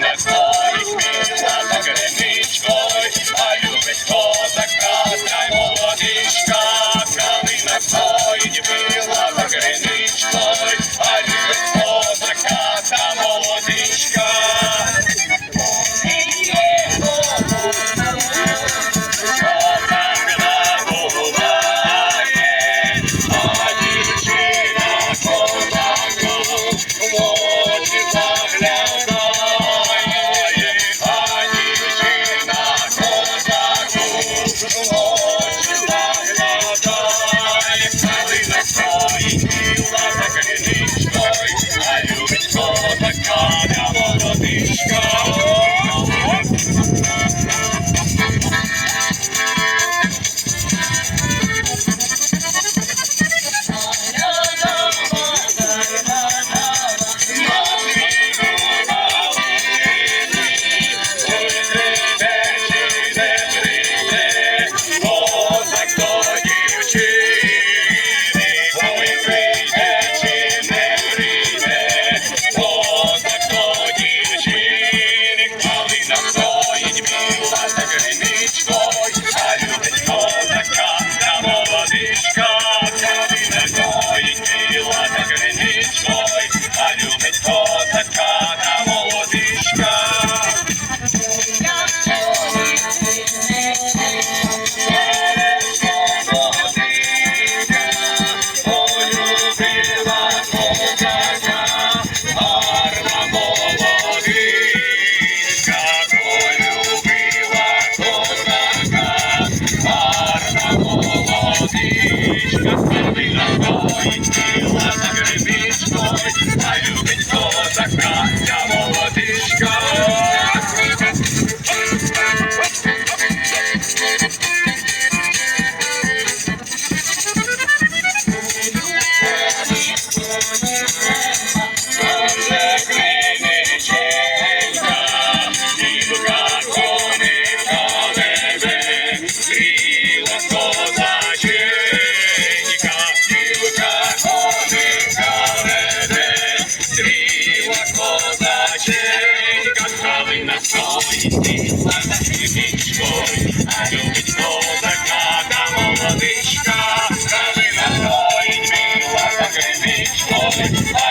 Let's go. Козичка, сили ногой, тіла за крипічкой, а любить козака, я молодичка. Yeah. Thank you.